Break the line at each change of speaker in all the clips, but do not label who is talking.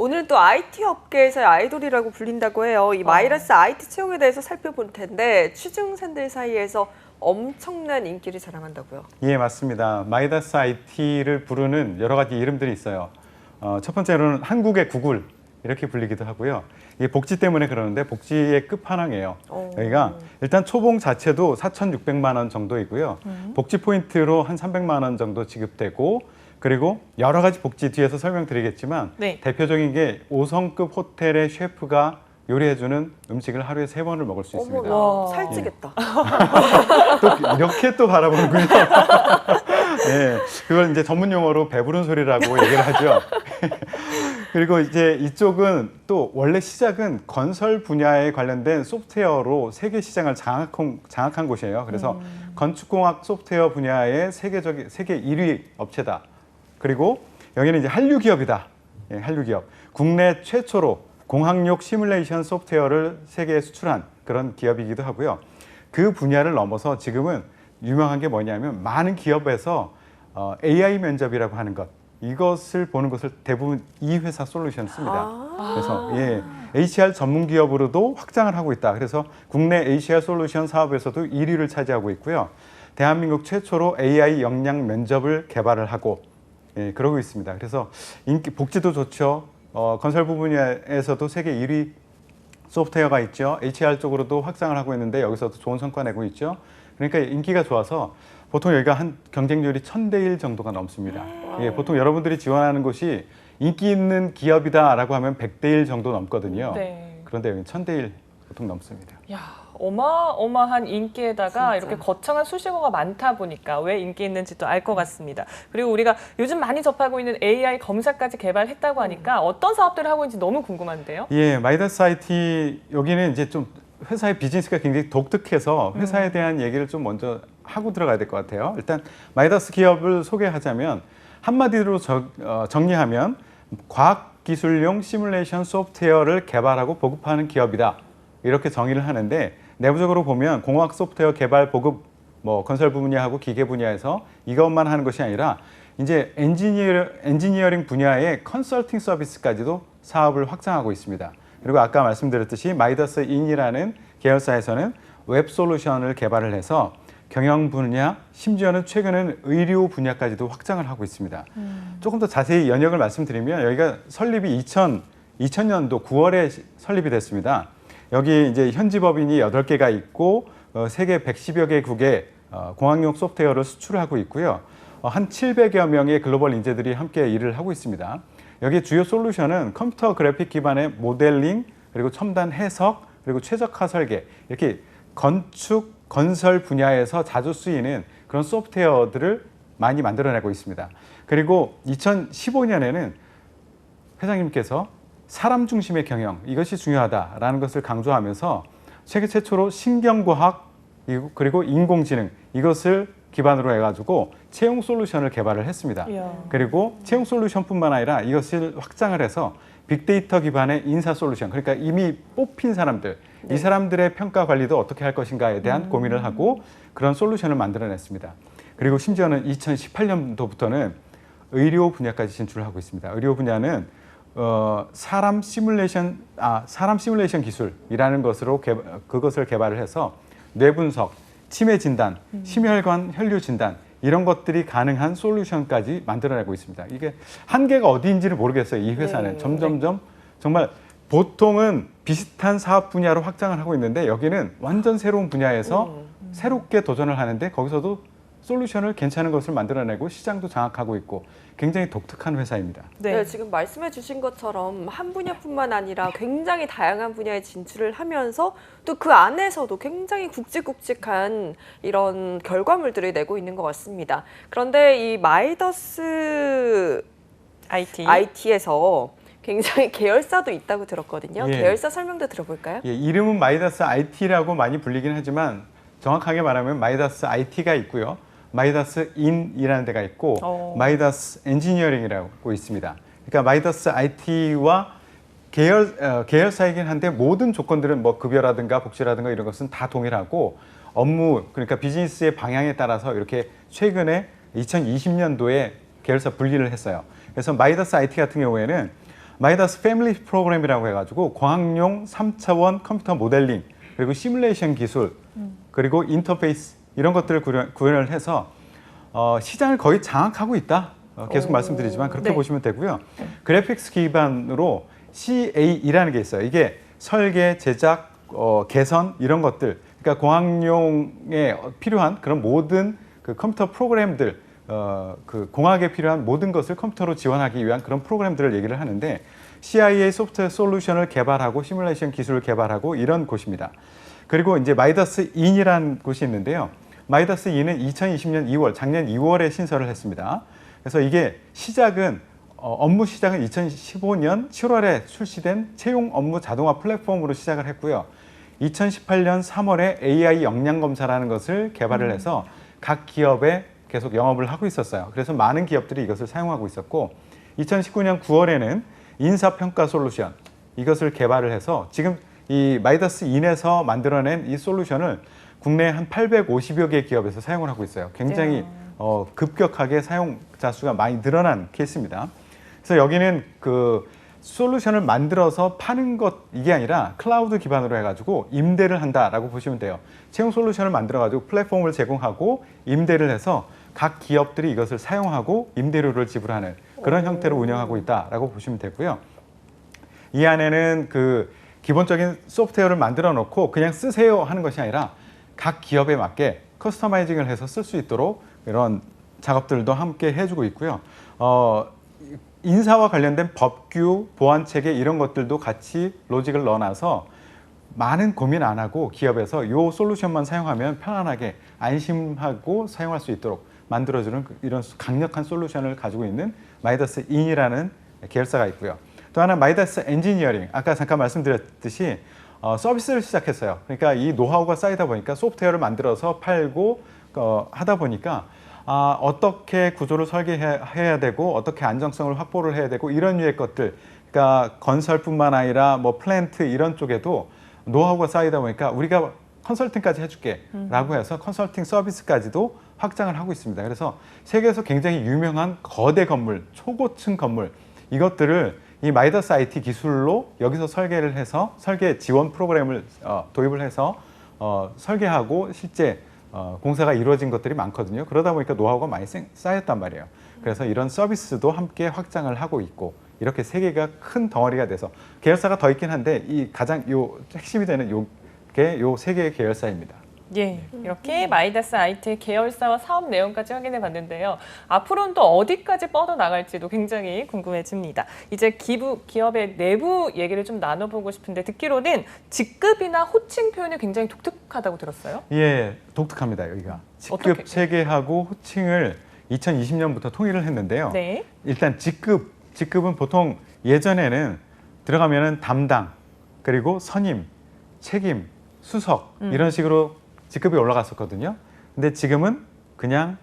오늘은 또 IT 업계에서의 아이돌이라고 불린다고 해요. 이 마이너스 IT 채용에 대해서 살펴볼 텐데 취중생들 사이에서 엄청난 인기를 자랑한다고요.
예, 맞습니다. 마이다스 IT를 부르는 여러 가지 이름들이 있어요. 어, 첫 번째로는 한국의 구글 이렇게 불리기도 하고요. 이게 복지 때문에 그러는데 복지의 끝판왕이에요.
오.
여기가 일단 초봉 자체도 4,600만 원 정도이고요. 복지 포인트로 한 300만 원 정도 지급되고 그리고 여러 가지 복지 뒤에서 설명드리겠지만
네.
대표적인 게 5성급 호텔의 셰프가 요리해주는 음식을 하루에 세 번을 먹을 수 있습니다.
어머나
와.
살찌겠다.
또 이렇게 또 바라보는군요. 네, 그걸 이제 전문 용어로 배부른 소리라고 얘기를 하죠. 그리고 이제 이쪽은 또 원래 시작은 건설 분야에 관련된 소프트웨어로 세계 시장을 장악한, 장악한 곳이에요. 그래서 건축공학 소프트웨어 분야의 세계적 세계 1위 업체다. 그리고 여기는 이제 한류 기업이다. 예, 한류 기업. 국내 최초로 공학용 시뮬레이션 소프트웨어를 세계에 수출한 그런 기업이기도 하고요. 그 분야를 넘어서 지금은 유명한 게 뭐냐면 많은 기업에서 어, AI 면접이라고 하는 것 이것을 보는 것을 대부분 이 회사 솔루션 씁니다.
아.
그래서 예, HR 전문 기업으로도 확장을 하고 있다. 그래서 국내 HR 솔루션 사업에서도 1위를 차지하고 있고요. 대한민국 최초로 AI 역량 면접을 개발을 하고 예, 그러고 있습니다. 그래서 인기 복지도 좋죠. 어, 건설 분야에서도 세계 1위 소프트웨어가 있죠. HR 쪽으로도 확장을 하고 있는데 여기서도 좋은 성과 내고 있죠. 그러니까 인기가 좋아서 보통 여기가 한 경쟁률이 1000대 1 정도가 넘습니다. 예, 보통 여러분들이 지원하는 곳이 인기 있는 기업이다라고 하면 100대 1 정도 넘거든요.
네.
그런데 여기는 1000대 1 보통 넘습니다.
야, 어마어마한 인기에다가
진짜.
이렇게 거창한 수식어가 많다 보니까 왜 인기 있는지 또 알 것 같습니다. 그리고 우리가 요즘 많이 접하고 있는 AI 검사까지 개발했다고 하니까 어떤 사업들을 하고 있는지 너무 궁금한데요.
예, 마이다스 IT 여기는 이제 좀 회사의 비즈니스가 굉장히 독특해서 회사에 대한 얘기를 좀 먼저 하고 들어가야 될 것 같아요. 일단 마이다스 기업을 소개하자면 한마디로 저- 어, 정리하면 과학 기술용 시뮬레이션 소프트웨어를 개발하고 보급하는 기업이다. 이렇게 정의를 하는데 내부적으로 보면 공학 소프트웨어 개발 보급 뭐 건설 분야하고 기계 분야에서 이것만 하는 것이 아니라 이제 엔지니어, 엔지니어링 분야의 컨설팅 서비스까지도 사업을 확장하고 있습니다. 그리고 아까 말씀드렸듯이 마이더스 인이라는 계열사에서는 웹 솔루션을 개발을 해서 경영 분야, 심지어는 최근에는 의료 분야까지도 확장을 하고 있습니다. 조금 더 자세히 연역을 말씀드리면 여기가 설립이 2000, 2000년도 9월에 설립이 됐습니다. 여기 이제 현지 법인이 8개가 있고 어, 세계 110여 개국에 어, 공학용 소프트웨어를 수출하고 있고요. 어, 한 700여 명의 글로벌 인재들이 함께 일을 하고 있습니다. 여기 주요 솔루션은 컴퓨터 그래픽 기반의 모델링 그리고 첨단 해석 그리고 최적화 설계 이렇게 건축 건설 분야에서 자주 쓰이는 그런 소프트웨어들을 많이 만들어내고 있습니다. 그리고 2015년에는 회장님께서 사람 중심의 경영 이것이 중요하다라는 것을 강조하면서 세계 최초로 신경과학 그리고 인공지능 이것을 기반으로 해가지고 채용 솔루션을 개발을 했습니다.
이야.
그리고 채용 솔루션뿐만 아니라 이것을 확장을 해서 빅데이터 기반의 인사 솔루션 그러니까 이미 뽑힌 사람들 이 사람들의 평가 관리도 어떻게 할 것인가에 대한 고민을 하고 그런 솔루션을 만들어냈습니다. 그리고 심지어는 2018년도부터는 의료 분야까지 진출을 하고 있습니다. 의료 분야는 어, 사람 시뮬레이션 아 사람 시뮬레이션 기술이라는 것으로 개, 그것을 개발을 해서 뇌 분석, 치매 진단, 심혈관 혈류 진단 이런 것들이 가능한 솔루션까지 만들어내고 있습니다. 이게 한계가 어디인지를 모르겠어요. 이 회사는
네.
점점점 정말 보통은 비슷한 사업 분야로 확장을 하고 있는데 여기는 완전 새로운 분야에서 새롭게 도전을 하는데 거기서도 솔루션을 괜찮은 것을 만들어내고 시장도 장악하고 있고 굉장히 독특한 회사입니다.
네. 지금 말씀해 주신 것처럼 한 분야뿐만 아니라 굉장히 다양한 분야에 진출을 하면서 또 그 안에서도 굉장히 굵직굵직한 이런 결과물들을 내고 있는 것 같습니다. 그런데 이 마이더스
IT.
IT에서 굉장히 계열사도 있다고 들었거든요.
예.
계열사 설명도 들어볼까요?
예, 이름은 마이다스 IT라고 많이 불리긴 하지만 정확하게 말하면 마이다스 IT가 있고요. 마이다스 인이라는 데가 있고
어.
마이다스 엔지니어링이라고 있습니다. 그러니까 마이다스 IT와 계열 어, 계열사이긴 한데 모든 조건들은 뭐 급여라든가 복지라든가 이런 것은 다 동일하고 업무 그러니까 비즈니스의 방향에 따라서 이렇게 최근에 2020년도에 계열사 분리를 했어요. 그래서 마이다스 IT 같은 경우에는 마이다스 패밀리 프로그램이라고 해가지고 광학용 3차원 컴퓨터 모델링 그리고 시뮬레이션 기술 그리고 인터페이스 이런 것들을 구현- 구현을 해서 어, 시장을 거의 장악하고 있다. 어, 계속
오.
말씀드리지만 그렇게
네.
보시면 되고요. 그래픽스 기반으로 CAE라는 게 있어요. 이게 설계, 제작, 어, 개선 이런 것들. 그러니까 공학용에 필요한 그런 모든 그 컴퓨터 프로그램들, 어, 그 공학에 필요한 모든 것을 컴퓨터로 지원하기 위한 그런 프로그램들을 얘기를 하는데 CIA 소프트웨어 솔루션을 개발하고 시뮬레이션 기술을 개발하고 이런 곳입니다. 그리고 이제 마이더스 인이라는 곳이 있는데요. 마이더스 인은 2020년 2월, 작년 2월에 신설을 했습니다. 그래서 이게 시작은 어, 업무 시작은 2015년 7월에 출시된 채용 업무 자동화 플랫폼으로 시작을 했고요. 2018년 3월에 AI 역량 검사라는 것을 개발을 해서 각 기업에 계속 영업을 하고 있었어요. 그래서 많은 기업들이 이것을 사용하고 있었고 2019년 9월에는 인사 평가 솔루션 이것을 개발을 해서 지금 이 마이더스 인에서 만들어낸 이 솔루션을 국내 한 850여 개 기업에서 사용을 하고 있어요. 굉장히 어, 급격하게 사용자 수가 많이 늘어난 케이스입니다. 그래서 여기는 그 솔루션을 만들어서 파는 것 이게 아니라 클라우드 기반으로 해가지고 임대를 한다라고 보시면 돼요. 채용 솔루션을 만들어가지고 플랫폼을 제공하고 임대를 해서 각 기업들이 이것을 사용하고 임대료를 지불하는 그런 형태로 운영하고 있다라고 보시면 되고요. 이 안에는 그 기본적인 소프트웨어를 만들어 놓고 그냥 쓰세요 하는 것이 아니라 각 기업에 맞게 커스터마이징을 해서 쓸 수 있도록 이런 작업들도 함께 해주고 있고요. 어, 인사와 관련된 법규, 보안 체계 이런 것들도 같이 로직을 넣어놔서 많은 고민 안 하고 기업에서 이 솔루션만 사용하면 편안하게 안심하고 사용할 수 있도록 만들어주는 그- 이런 강력한 솔루션을 가지고 있는 마이더스 인이라는 계열사가 있고요. 또 하나 마이더스 엔지니어링 아까 잠깐 말씀드렸듯이 어, 서비스를 시작했어요. 그러니까 이 노하우가 쌓이다 보니까 소프트웨어를 만들어서 팔고 어, 하다 보니까 아, 어떻게 구조를 설계해야 되고 어떻게 안정성을 확보를 해야 되고 이런 류의 것들 그러니까 건설뿐만 아니라 뭐 플랜트 이런 쪽에도 노하우가 쌓이다 보니까 우리가 컨설팅까지 해줄게 라고 해서 컨설팅 서비스까지도 확장을 하고 있습니다. 그래서 세계에서 굉장히 유명한 거대 건물, 초고층 건물 이것들을 이 마이더스 IT 기술로 여기서 설계를 해서 설계 지원 프로그램을 어, 도입을 해서 어, 설계하고 실제 어, 공사가 이루어진 것들이 많거든요. 그러다 보니까 노하우가 많이 생- 쌓였단 말이에요. 그래서 이런 서비스도 함께 확장을 하고 있고 이렇게 세 개가 큰 덩어리가 돼서 계열사가 더 있긴 한데 이 가장 요 핵심이 되는 요게 요 세 개의 계열사입니다.
예, 이렇게 마이다스 IT 계열사와 사업 내용까지 확인해 봤는데요. 앞으로는 또 어디까지 뻗어 나갈지도 굉장히 궁금해집니다. 이제 기부, 기업의 내부 얘기를 좀 나눠보고 싶은데 듣기로는 직급이나 호칭 표현이 굉장히 독특하다고 들었어요.
예, 독특합니다 여기가? 직급 체계하고 호칭을 2020년부터 통일을 했는데요.
네.
일단 직급, 직급은 보통 예전에는 들어가면 은 담당, 그리고 선임, 책임, 수석
음.
이런 식으로 직급이 올라갔었거든요. 근데 지금은 그냥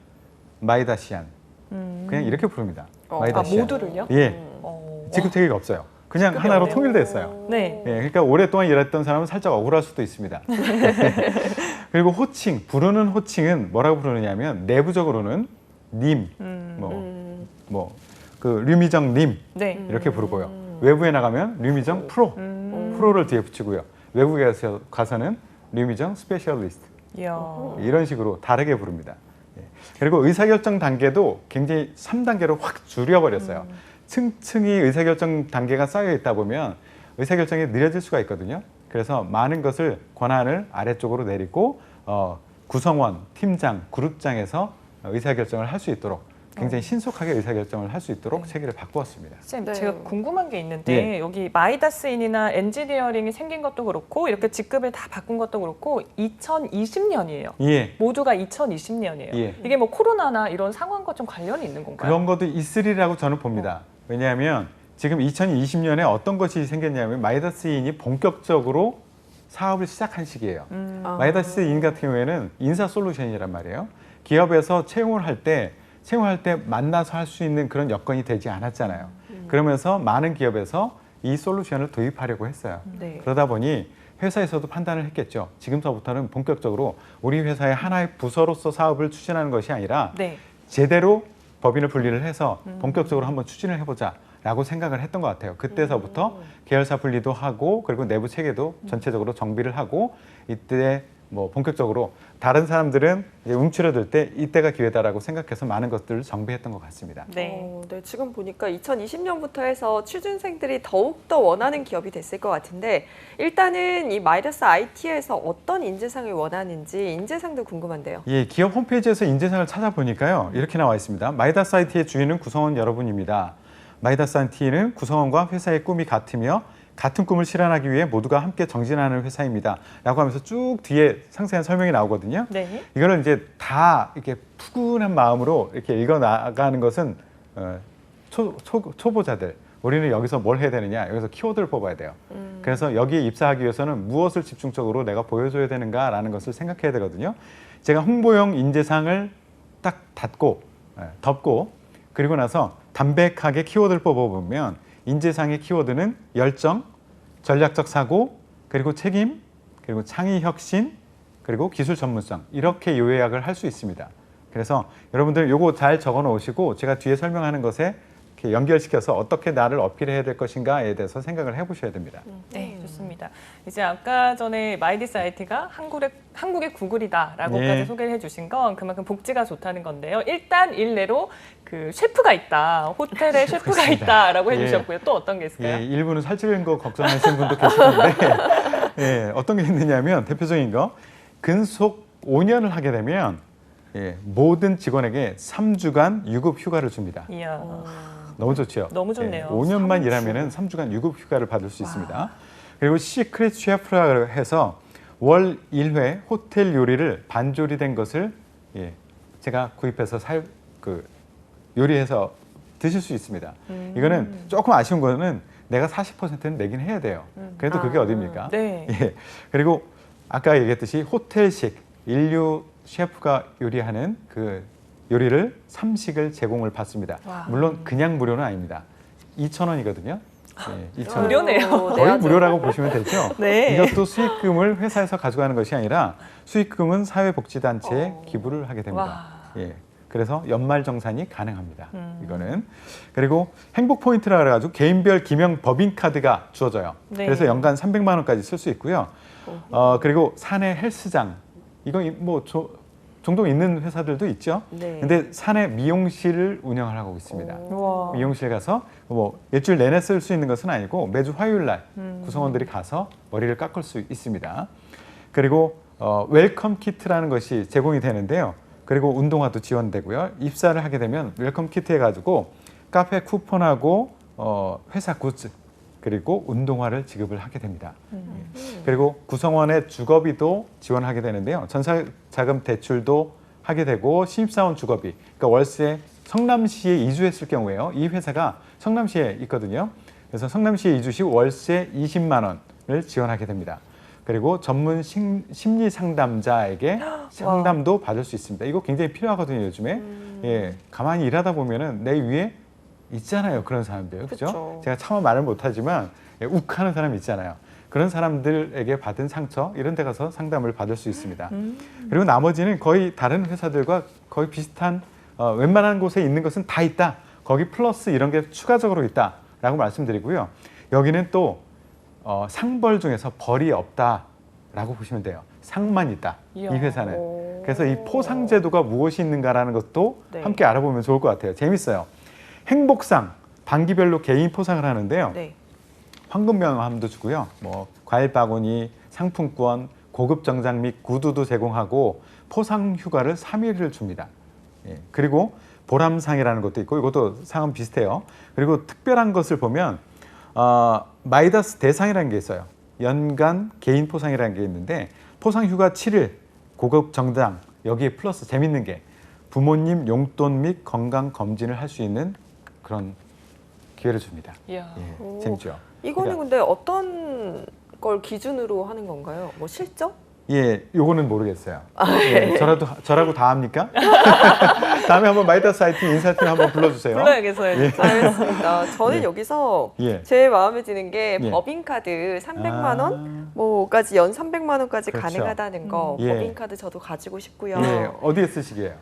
마이다시안,
음.
그냥 이렇게 부릅니다.
어,
아,
마이다시안.
모두를요?
예,
어.
직급 체계가 없어요. 그냥 하나로
없네요.
통일됐어요.
네.
예, 그러니까 오랫동안 일했던 사람은 살짝 억울할 수도 있습니다. 그리고 호칭, 부르는 호칭은 뭐라고 부르느냐면 내부적으로는 님,
음.
뭐,
음.
뭐, 그 류미정 님
네.
이렇게 부르고요. 외부에 나가면 류미정 프로,
음.
프로를 뒤에 붙이고요. 외국에 가서, 가서는 류미정 스페셜리스트 이런 식으로 다르게 부릅니다. 예. 그리고 의사결정 단계도 굉장히 3단계로 확 줄여버렸어요. 층층이 의사결정 단계가 쌓여 있다 보면 의사결정이 느려질 수가 있거든요. 그래서 많은 것을 권한을 아래쪽으로 내리고 어, 구성원, 팀장, 그룹장에서 의사결정을 할 수 있도록 굉장히 신속하게 의사결정을 할 수 있도록 체계를 바꾸었습니다.
쌤,
네.
제가 궁금한 게 있는데 여기 마이다스인이나 엔지니어링이 생긴 것도 그렇고 이렇게 직급을 다 바꾼 것도 그렇고 2020년이에요.
예.
모두가 2020년이에요.
예.
이게 뭐 코로나나 이런 상황과 좀 관련이 있는 건가요?
그런 것도 있으리라고 저는 봅니다. 왜냐하면 지금 2020년에 어떤 것이 생겼냐면 마이더스인이 본격적으로 사업을 시작한 시기예요.
음.
아.
마이더스인 같은 경우에는 인사 솔루션이란 말이에요. 기업에서 채용을 할때 채용할 때 만나서 할 수 있는 그런 여건이 되지 않았잖아요. 그러면서 많은 기업에서 이 솔루션을 도입하려고 했어요.
네.
그러다 보니 회사에서도 판단을 했겠죠. 지금서부터는 본격적으로 우리 회사의 하나의 부서로서 사업을 추진하는 것이 아니라
네.
제대로 법인을 분리를 해서 본격적으로 한번 추진을 해보자. 라고 생각을 했던 것 같아요. 그때서부터 계열사 분리도 하고 그리고 내부 체계도 전체적으로 정비를 하고 이때 뭐 본격적으로 다른 사람들은 이제 움츠러들 때 이때가 기회다라고 생각해서 많은 것들을 정비했던 것 같습니다.
네.
어, 네, 지금 보니까 2020년부터 해서 취준생들이 더욱더 원하는 기업이 됐을 것 같은데 일단은 이 마이더스 IT에서 어떤 인재상을 원하는지 인재상도 궁금한데요.
예, 기업 홈페이지에서 인재상을 찾아보니까요. 이렇게 나와 있습니다. 마이다스 IT의 주인은 구성원 여러분입니다. 마이다스 IT는 구성원과 회사의 꿈이 같으며 같은 꿈을 실현하기 위해 모두가 함께 정진하는 회사입니다. 라고 하면서 쭉 뒤에 상세한 설명이 나오거든요.
네.
이거는 이제 다 이렇게 푸근한 마음으로 이렇게 읽어 나가는 것은 어, 초, 초, 초보자들. 우리는 여기서 뭘 해야 되느냐? 여기서 키워드를 뽑아야 돼요.
음.
그래서 여기에 입사하기 위해서는 무엇을 집중적으로 내가 보여줘야 되는가라는 것을 생각해야 되거든요. 제가 홍보용 인재상을 딱 닫고 예, 덮고 그리고 나서 담백하게 키워드를 뽑아보면 인재상의 키워드는 열정, 전략적 사고, 그리고 책임, 그리고 창의 혁신, 그리고 기술 전문성 이렇게 요약을 할 수 있습니다. 그래서 여러분들 요거 잘 적어 놓으시고 제가 뒤에 설명하는 것에 이렇게 연결시켜서 어떻게 나를 어필해야 될 것인가에 대해서 생각을 해보셔야 됩니다.
네, 좋습니다. 이제 아까 전에 마이디스 IT가 한국의 한국의 구글이다라고까지
예.
소개를 해주신 건 그만큼 복지가 좋다는 건데요. 일단 일례로 그 셰프가 있다, 호텔에 셰프가. 있다라고
예.
해주셨고요. 또 어떤 게 있을까요?
예, 일부는 살찌는 거 걱정하시는 분도 계시는데 예, 어떤 게 있느냐면 대표적인 거 근속 5년을 하게 되면 예, 모든 직원에게 3주간 유급 휴가를 줍니다.
이야.
너무 좋죠.
너무 좋네요.
5년만
삼 주.
일하면은 3주간 유급 휴가를 받을 수 있습니다. 그리고 시크릿 셰프라 해서 월 1회 호텔 요리를 반조리된 것을 예, 제가 구입해서 살, 그 요리해서 드실 수 있습니다.
음.
이거는 조금 아쉬운 거는 내가 40%는 내긴 해야 돼요. 그래도 그게
아,
어딥니까?
네.
예. 그리고 아까 얘기했듯이 호텔식 인류 셰프가 요리하는 그 요리를 삼식을 제공을 받습니다.
와.
물론 그냥 무료는 아닙니다. 2,000원이거든요. 예, 2,000원.
무료네요.
거의. 무료라고 보시면 되죠.
네.
이것도 수익금을 회사에서 가져가는 것이 아니라 수익금은 사회복지단체에
어.
기부를 하게 됩니다.
와.
예. 그래서 연말 정산이 가능합니다.
음.
이거는 그리고 행복 포인트라 그래가지고 개인별 기명 법인 카드가 주어져요.
네.
그래서 연간 300만 원까지 쓸 수 있고요. 어 그리고 사내 헬스장 이거 이- 뭐 조- 종종 있는 회사들도 있죠.
네.
근데 사내 미용실을 운영을 하고 있습니다.
우와.
미용실 가서 뭐 일주일 내내 쓸 수 있는 것은 아니고 매주 화요일 날
음.
구성원들이 가서 머리를 깎을 수 있습니다. 그리고 어, 웰컴 키트라는 것이 제공이 되는데요. 그리고 운동화도 지원되고요. 입사를 하게 되면 웰컴 키트 해가지고 카페 쿠폰하고 어, 회사 굿즈 그리고 운동화를 지급을 하게 됩니다.
음.
그리고 구성원의 주거비도 지원하게 되는데요. 전사자금 대출도 하게 되고 신입사원 주거비, 그러니까 월세 성남시에 이주했을 경우에요. 이 회사가 성남시에 있거든요. 그래서 성남시에 이주 시 월세 20만 원을 지원하게 됩니다. 그리고 전문 심, 심리 상담자에게 상담도 받을 수 있습니다. 이거 굉장히 필요하거든요, 요즘에.
음.
예, 가만히 일하다 보면은 내 위에 있잖아요, 그런 사람들, 그죠? 제가 차마 말을 못하지만 예, 욱하는 사람 있잖아요. 그런 사람들에게 받은 상처 이런 데 가서 상담을 받을 수 있습니다.
음.
그리고 나머지는 거의 다른 회사들과 거의 비슷한 어, 웬만한 곳에 있는 것은 다 있다. 거기 플러스 이런 게 추가적으로 있다라고 말씀드리고요. 여기는 또 어, 상벌 중에서 벌이 없다라고 보시면 돼요. 상만 있다.
이야.
이 회사는.
오.
그래서 이 포상 제도가 무엇이 있는가라는 것도
네.
함께 알아보면 좋을 것 같아요. 재밌어요. 행복상 반기별로 개인 포상을 하는데요.
네.
황금 명함도 주고요. 뭐 과일 바구니, 상품권, 고급 정장 및 구두도 제공하고 포상 휴가를 3일을 줍니다. 예. 그리고 보람상이라는 것도 있고 이것도 상은 비슷해요. 그리고 특별한 것을 보면 어, 마이다스 대상이라는 게 있어요. 연간 개인 포상이라는 게 있는데 포상 휴가 7일 고급 정장 여기에 플러스 재밌는 게 부모님 용돈 및 건강 검진을 할 수 있는 그런 기회를 줍니다.
이야.
예,
오.
재밌죠.
이거는
그러니까-
근데 어떤 걸 기준으로 하는 건가요? 뭐 실적?
예, 요거는 모르겠어요.
아,
예, 저라도 저라고 다 합니까? 다음에 한번 마이다스 IT 인사팀 한번 불러주세요.
불러야겠어요.
예.
알겠습니다. 저는
예.
여기서
예.
제일 마음에 드는 게
예.
법인카드 300만 원,
아,
뭐까지 연 300만 원까지
그렇죠.
가능하다는 거
예.
법인카드 저도 가지고 싶고요.
예, 어디에 쓰시게요?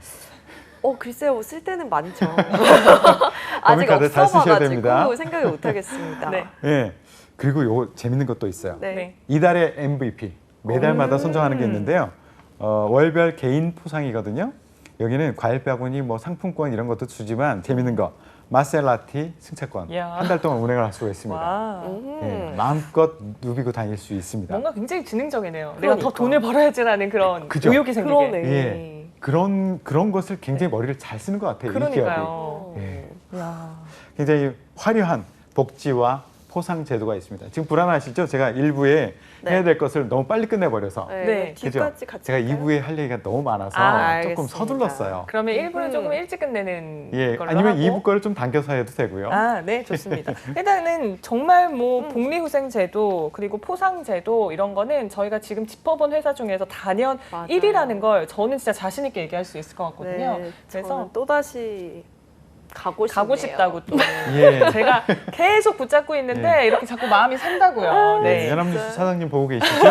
어 글쎄요 쓸 때는 많죠. 아직
법인카드 잘 쓰셔야 됩니다.
없어봐가지고 생각을 못하겠습니다.
네.
예. 그리고 요 재밌는 것도 있어요.
네.
네.
이달의 MVP 매달마다
음.
선정하는 게 있는데요. 어, 월별 개인 포상이거든요. 여기는 과일 바구니, 뭐 상품권 이런 것도 주지만 재밌는 거 마셀라티 승차권
이야.
한 달 동안 운행을 할 수가 있습니다.
와.
음.
예, 마음껏 누비고 다닐 수 있습니다.
뭔가 굉장히 지능적이네요. 내가 더
그러니까.
돈을 벌어야지라는 그런
그죠?
의욕이 생기게.
그러네.
예. 그런 그런 것을 굉장히 머리를 잘 쓰는 것 같아요. 이 기업이.
그러니까요.
예.
야.
굉장히 화려한 복지와 포상 제도가 있습니다. 지금 불안하시죠? 제가 일부에
네.
해야 될 것을 너무 빨리 끝내버려서
네.
네.
같이
제가
할까요?
2부에 할 얘기가 너무 많아서
아,
조금
알겠습니다.
서둘렀어요.
그러면 1부는
음.
조금 일찍 끝내는
예,
걸로
아니면
하고.
2부 거를 좀 당겨서 해도 되고요.
아, 네, 좋습니다. 일단은 정말 뭐
음.
복리후생 제도 그리고 포상 제도 이런 거는 저희가 지금 짚어본 회사 중에서 단연
맞아요.
1위라는 걸 저는 진짜 자신 있게 얘기할 수 있을 것 같거든요.
네,
그래서
또 다시 가고.
가고 싶다고 또
예.
제가 계속 붙잡고 있는데 이렇게 자꾸 마음이 산다고요.
네.
네.
연합뉴스 사장님 보고 계시죠?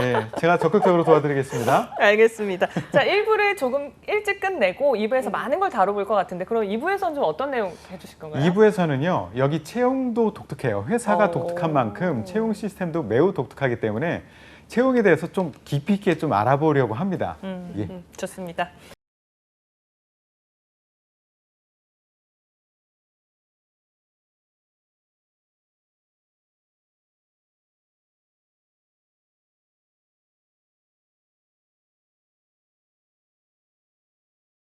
네, 제가 적극적으로 도와드리겠습니다.
알겠습니다. 자, 1부를 조금 일찍 끝내고 2부에서
음.
많은 걸 다뤄볼 것 같은데 그럼 2부에서는 좀 어떤 내용 해주실 건가요?
2부에서는요, 여기 채용도 독특해요. 회사가
어.
독특한 만큼 채용 시스템도 매우 독특하기 때문에 채용에 대해서 좀 깊이 있게 좀 알아보려고 합니다.
음,
예.
음, 좋습니다.